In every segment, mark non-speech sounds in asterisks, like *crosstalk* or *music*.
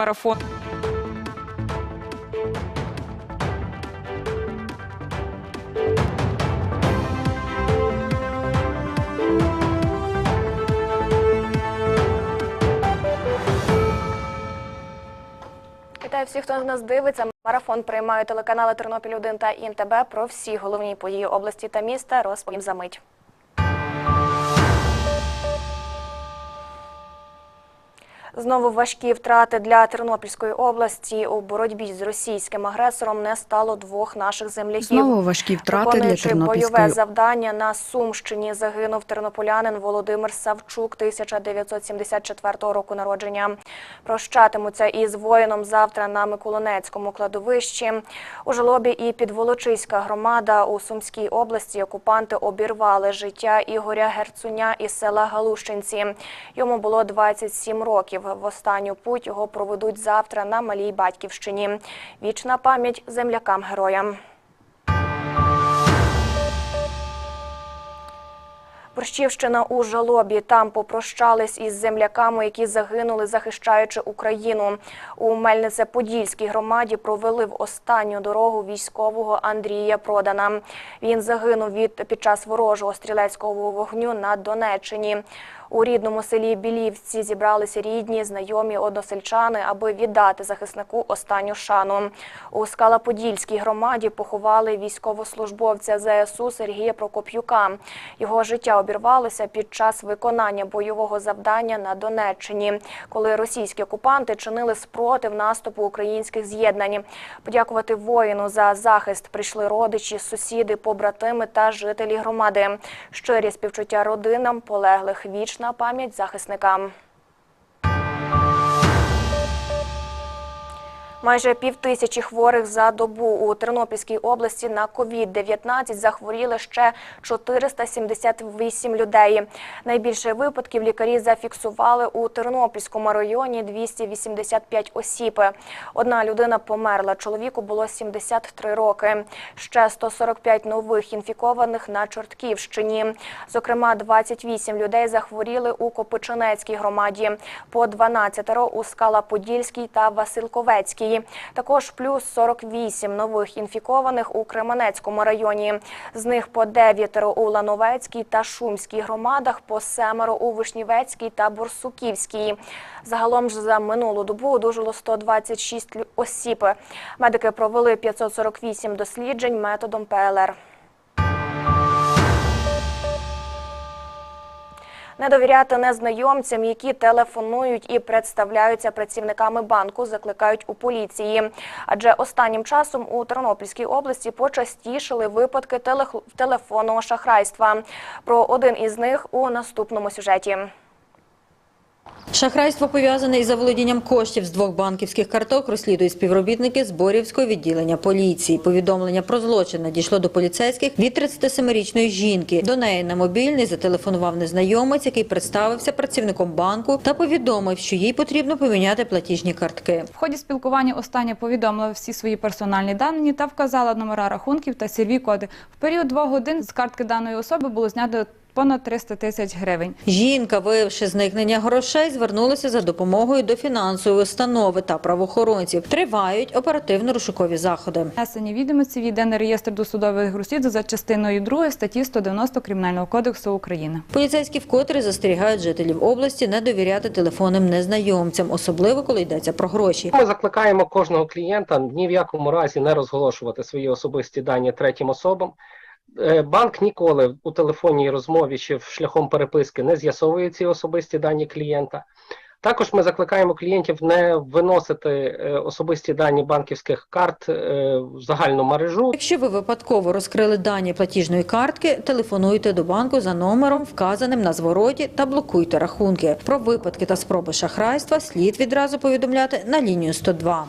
марафон. Вітаю всіх, хто нас дивиться. Марафон приймає телеканали Тернопіль 1 та ІНТБ про всі головні події області та міста. Розповім за мить. Знову важкі втрати для Тернопільської області у боротьбі з російським агресором не стало двох наших земляків. Знову важкі втрати для Виконуючи бойове завдання на Сумщині загинув тернополянин Володимир Савчук 1974 року народження. Прощатимуться із воїном завтра на Миколинецькому кладовищі. У Жолобі і Підволочиська громада у Сумській області окупанти обірвали життя Ігоря Герцуня із села Галущинці. Йому було 27 років. В останню путь його проведуть завтра на Малій Батьківщині. Вічна пам'ять землякам-героям. Борщівщина у жалобі. Там попрощались із земляками, які загинули, захищаючи Україну. У Мельнице-Подільській громаді провели в останню дорогу військового Андрія Продана. Він загинув від під час ворожого стрілецького вогню на Донеччині. У рідному селі Білівці зібралися рідні, знайомі односельчани, аби віддати захиснику останню шану. У Скалаподільській громаді поховали військовослужбовця ЗСУ Сергія Прокоп'юка. Його життя обірвалося під час виконання бойового завдання на Донеччині, коли російські окупанти чинили спротив наступу українських з'єднань. Подякувати воїну за захист прийшли родичі, сусіди, побратими та жителі громади. Щирі співчуття родинам полеглих вічна пам'ять захисникам. Майже півтисячі хворих за добу у Тернопільській області на COVID-19 захворіли ще 478 людей. Найбільше випадків лікарі зафіксували у Тернопільському районі 285 осіб. Одна людина померла, чоловіку було 73 роки. Ще 145 нових інфікованих на Чортківщині. Зокрема, 28 людей захворіли у Копичинецькій громаді, по 12 у Скала-Подільській та Василковецькій. Також плюс 48 нових інфікованих у Кременецькому районі. З них по 9 у Лановецькій та Шумській громадах, по семеро у Вишнівецькій та Бурсуківській. Загалом ж за минулу добу одужало 126 осіб. Медики провели 548 досліджень методом ПЛР. Не довіряти незнайомцям, які телефонують і представляються працівниками банку, закликають у поліції. Адже останнім часом у Тернопільській області почастішили випадки телефонного шахрайства. Про один із них у наступному сюжеті. Шахрайство пов'язане із заволодінням коштів з двох банківських карток розслідують співробітники Зборівського відділення поліції. Повідомлення про злочин надійшло до поліцейських від 37-річної жінки. До неї на мобільний зателефонував незнайомець, який представився працівником банку та повідомив, що їй потрібно поміняти платіжні картки. В ході спілкування остання повідомила всі свої персональні дані та вказала номера рахунків та сірві коди. В період двох годин з картки даної особи було знято понад 300 тисяч гривень. Жінка, виявивши зникнення грошей, звернулася за допомогою до фінансової установи та правоохоронців. Тривають оперативно-розшукові заходи. Внесені відомості в єдиний реєстр досудових розслідувань за частиною 2 статті 190 Кримінального кодексу України. Поліцейські вкотре застерігають жителів області не довіряти телефонним незнайомцям, особливо коли йдеться про гроші. Ми закликаємо кожного клієнта ні в якому разі не розголошувати свої особисті дані третім особам. Е, Банк ніколи у телефонній розмові чи шляхом переписки не з'ясовує ці особисті дані клієнта. Також ми закликаємо клієнтів не виносити е, особисті дані банківських карт е, в загальну мережу. Якщо ви випадково розкрили дані платіжної картки, телефонуйте до банку за номером, вказаним на звороті, та блокуйте рахунки. Про випадки та спроби шахрайства слід відразу повідомляти на лінію 102.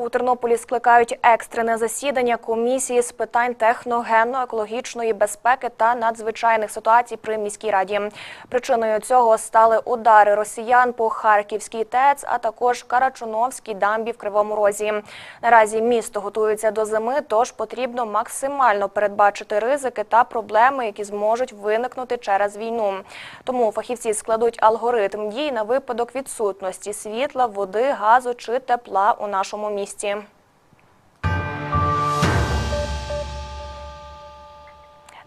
У Тернополі скликають екстрене засідання комісії з питань техногенно-екологічної безпеки та надзвичайних ситуацій при міській раді. Причиною цього стали удари росіян по Харківській ТЕЦ, а також Карачуновській дамбі в Кривому Розі. Наразі місто готується до зими, тож потрібно максимально передбачити ризики та проблеми, які зможуть виникнути через війну. Тому фахівці складуть алгоритм дій на випадок відсутності світла, води, газу чи тепла у нашому місті місті.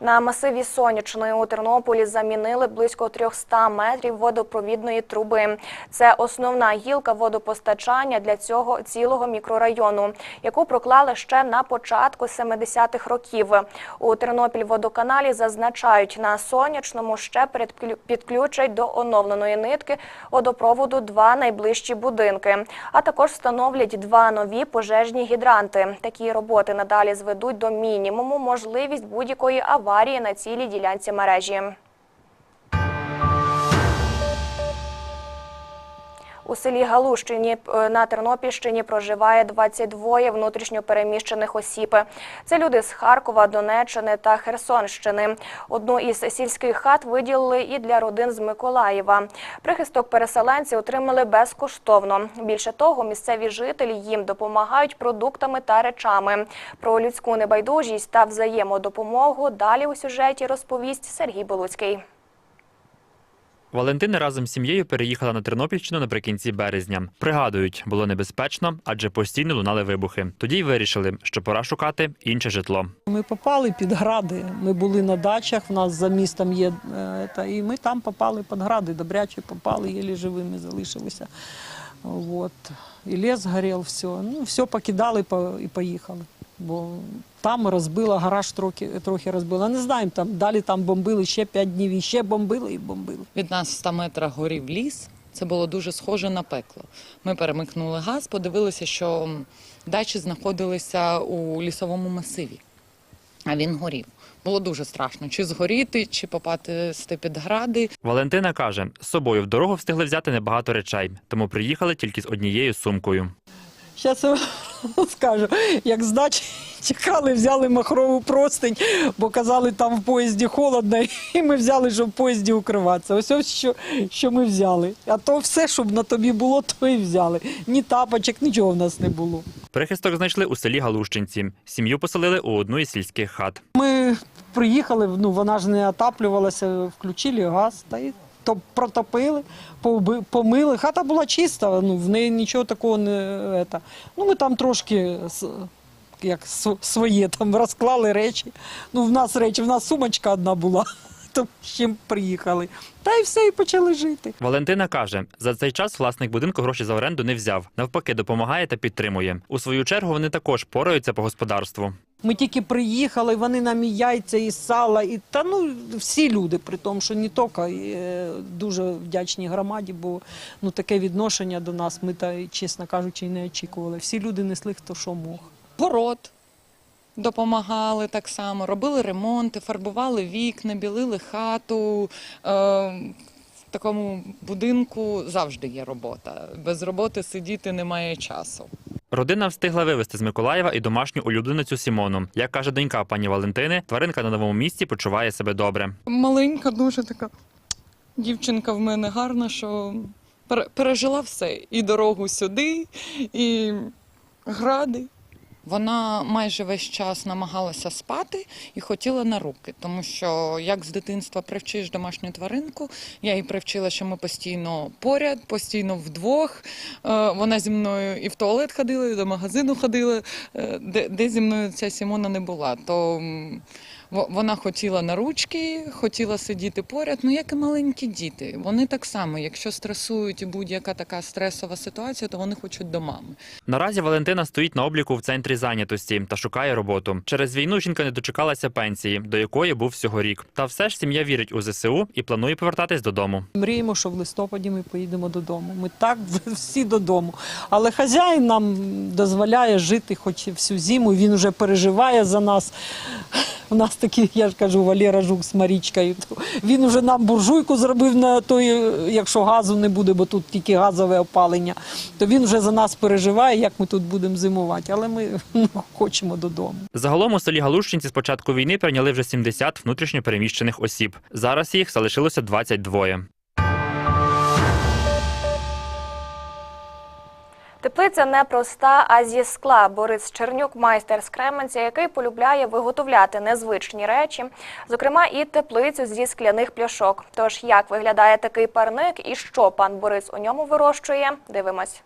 На масиві Сонячної у Тернополі замінили близько 300 метрів водопровідної труби. Це основна гілка водопостачання для цього цілого мікрорайону, яку проклали ще на початку 70-х років. У Тернопільводоканалі зазначають, на сонячному ще підключать до оновленої нитки водопроводу два найближчі будинки, а також встановлять два нові пожежні гідранти. Такі роботи надалі зведуть до мінімуму можливість будь-якої аварії на цілій ділянці мережі. У селі Галущині е, на Тернопільщині проживає 22 внутрішньопереміщених осіб. Це люди з Харкова, Донеччини та Херсонщини. Одну із сільських хат виділили і для родин з Миколаєва. Прихисток переселенці отримали безкоштовно. Більше того, місцеві жителі їм допомагають продуктами та речами. Про людську небайдужість та взаємодопомогу далі у сюжеті розповість Сергій Болуцький. Валентина разом з сім'єю переїхала на Тернопільщину наприкінці березня. Пригадують, було небезпечно, адже постійно лунали вибухи. Тоді й вирішили, що пора шукати інше житло. Ми попали під гради. Ми були на дачах, в нас за містом є, е, та, і ми там попали під гради, добряче попали, єлі живими залишилися. От. І ліс горів, все. Ну, все покидали по- і поїхали. Бо там розбила, гараж трохи, трохи розбила. Не знаємо, там далі там бомбили ще 5 днів, і ще бомбили і бомбили. Від нас в 100 метрах горів ліс. Це було дуже схоже на пекло. Ми перемикнули газ, подивилися, що дачі знаходилися у лісовому масиві, а він горів. Було дуже страшно, чи згоріти, чи попасти під гради. Валентина каже, з собою в дорогу встигли взяти небагато речей, тому приїхали тільки з однією сумкою. Зараз я вам *laughs* скажу, як з дачі тікали, взяли махрову простинь, бо казали, там в поїзді холодно, і ми взяли, щоб в поїзді укриватися. Ось ось що, що ми взяли. А то все, щоб на тобі було, то і взяли. Ні тапочок, нічого в нас не було. Прихисток знайшли у селі Галущинці. Сім'ю поселили у одну із сільських хат. Ми приїхали, ну вона ж не отаплювалася, включили газ та й протопили, помили. Хата була чиста, ну в неї нічого такого не ета. Ну ми там трошки як своє там розклали речі. Ну в нас речі, в нас сумочка одна була. *laughs* То з чим приїхали. Та й все, і почали жити. Валентина каже, за цей час власник будинку гроші за оренду не взяв. Навпаки, допомагає та підтримує. У свою чергу вони також пораються по господарству. Ми тільки приїхали, вони нам і яйця, і сала, і та ну всі люди, при тому, що не тільки е, дуже вдячні громаді, бо ну таке відношення до нас ми та чесно кажучи, не очікували. Всі люди несли хто що мог. Город допомагали так само, робили ремонти, фарбували вікна, білили хату. Е, в такому будинку завжди є робота. Без роботи сидіти немає часу. Родина встигла вивезти з Миколаєва і домашню улюбленицю Сімону. Як каже донька пані Валентини, тваринка на новому місці почуває себе добре. Маленька, дуже така дівчинка в мене гарна, що пере- пережила все. І дорогу сюди, і гради. Вона майже весь час намагалася спати і хотіла на руки, тому що як з дитинства привчиш домашню тваринку, я її привчила, що ми постійно поряд, постійно вдвох. Е, Вона зі мною і в туалет ходила, і до магазину ходила, е, де, де зі мною ця Сімона не була. То Вона хотіла на ручки, хотіла сидіти поряд, ну як і маленькі діти. Вони так само, якщо стресують будь-яка така стресова ситуація, то вони хочуть до мами. Наразі Валентина стоїть на обліку в центрі зайнятості та шукає роботу. Через війну жінка не дочекалася пенсії, до якої був всього рік. Та все ж сім'я вірить у ЗСУ і планує повертатись додому. Мріємо, що в листопаді ми поїдемо додому. Ми так *laughs* всі додому. Але хазяїн нам дозволяє жити хоч і всю зиму. Він вже переживає за нас. *laughs* У нас такий, я ж кажу, Валера Жук з Марічкою. Він вже нам буржуйку зробив на той, якщо газу не буде, бо тут тільки газове опалення, то він вже за нас переживає, як ми тут будемо зимувати. Але ми *laughs* ну, хочемо додому. Загалом у селі Галушчинці з початку війни прийняли вже 70 внутрішньо переміщених осіб. Зараз їх залишилося 22. Теплиця не проста, а зі скла. Борис Чернюк, майстер з Кременця, який полюбляє виготовляти незвичні речі, зокрема і теплицю зі скляних пляшок. Тож як виглядає такий парник і що пан Борис у ньому вирощує? Дивимось.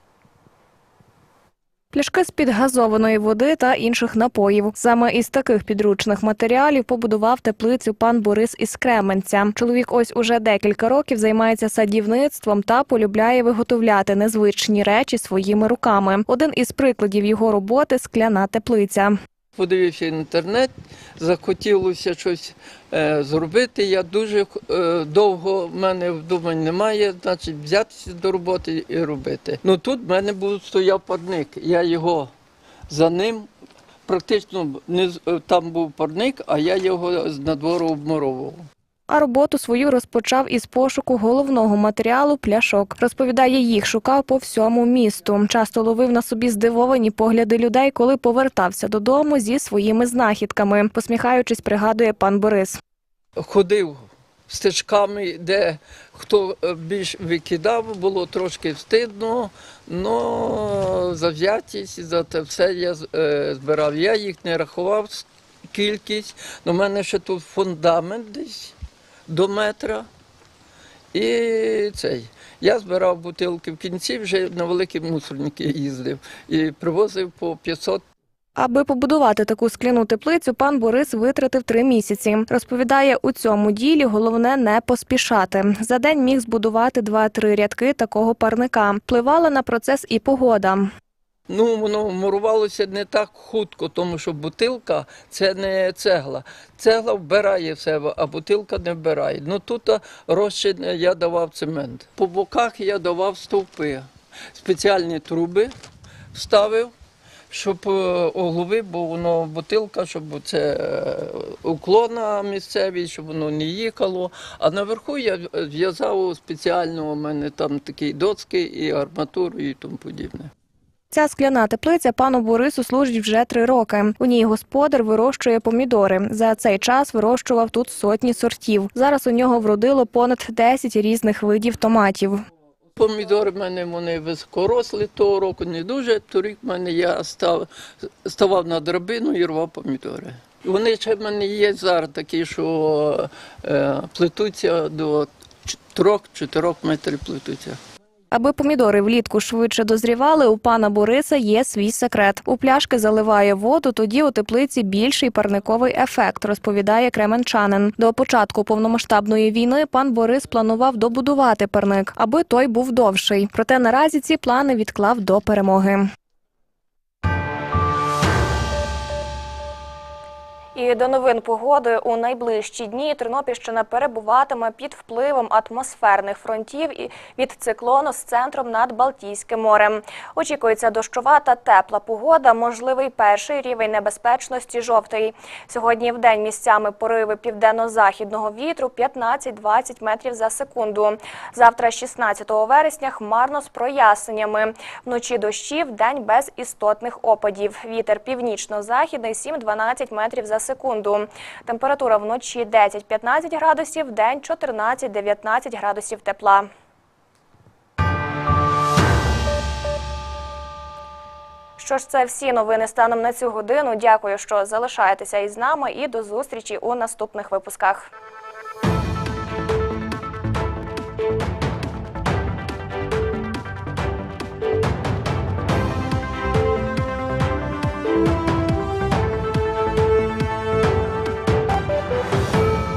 Пляшки з-під газованої води та інших напоїв. Саме із таких підручних матеріалів побудував теплицю пан Борис із Кременця. Чоловік ось уже декілька років займається садівництвом та полюбляє виготовляти незвичні речі своїми руками. Один із прикладів його роботи скляна теплиця. Подивився інтернет, захотілося щось е, зробити. Я дуже е, довго в мене вдумань немає, значить взятися до роботи і робити. Ну тут в мене був стояв парник. Я його за ним практично не е, там був парник, а я його з надвору обмуровував. А роботу свою розпочав із пошуку головного матеріалу пляшок. Розповідає, їх шукав по всьому місту. Часто ловив на собі здивовані погляди людей, коли повертався додому зі своїми знахідками. Посміхаючись, пригадує пан Борис. ходив стежками, де хто е, більш викидав, було трошки встидно, але завзятість за це все я е, збирав. Я їх не рахував кількість. У мене ще тут фундамент десь до метра. І цей. Я збирав бутилки в кінці, вже на великі мусорники їздив і привозив по 500 Аби побудувати таку скляну теплицю, пан Борис витратив три місяці. Розповідає, у цьому ділі головне не поспішати. За день міг збудувати два-три рядки такого парника. Впливала на процес і погода. Ну, воно мурувалося не так хутко, тому що бутилка це не цегла. Цегла вбирає в себе, а бутилка не вбирає. Ну тут розчин я давав цемент. По боках я давав стовпи, спеціальні труби ставив, щоб е, оглуби, бо воно бутилка, щоб це е, уклона місцеві, щоб воно не їхало. А наверху я зв'язав спеціально у мене там такі доски і арматуру і тому подібне. Ця скляна теплиця пану Борису служить вже три роки. У ній господар вирощує помідори. За цей час вирощував тут сотні сортів. Зараз у нього вродило понад 10 різних видів томатів. Помідори в мене вони високорослі того року не дуже. Торік в мене я став, ставав на драбину і рвав помідори. Вони ще в мене є зараз такі, що е, плетуться до 3-4 метрів плетуться. Аби помідори влітку швидше дозрівали, у пана Бориса є свій секрет. У пляшки заливає воду, тоді у теплиці більший парниковий ефект, розповідає кременчанин. До початку повномасштабної війни пан Борис планував добудувати парник, аби той був довший. Проте наразі ці плани відклав до перемоги. І до новин погоди у найближчі дні Тернопільщина перебуватиме під впливом атмосферних фронтів і від циклону з центром над Балтійським морем. Очікується дощова та тепла погода, можливий перший рівень небезпечності жовтий. Сьогодні в день місцями пориви південно-західного вітру 15-20 метрів за секунду. Завтра, 16 вересня, хмарно з проясненнями. Вночі дощі, в день без істотних опадів. Вітер північно-західний 7-12 метрів за секунду. Температура вночі 10-15 градусів, день 14-19 градусів тепла. Що ж, це всі новини станом на цю годину. Дякую, що залишаєтеся із нами і до зустрічі у наступних випусках.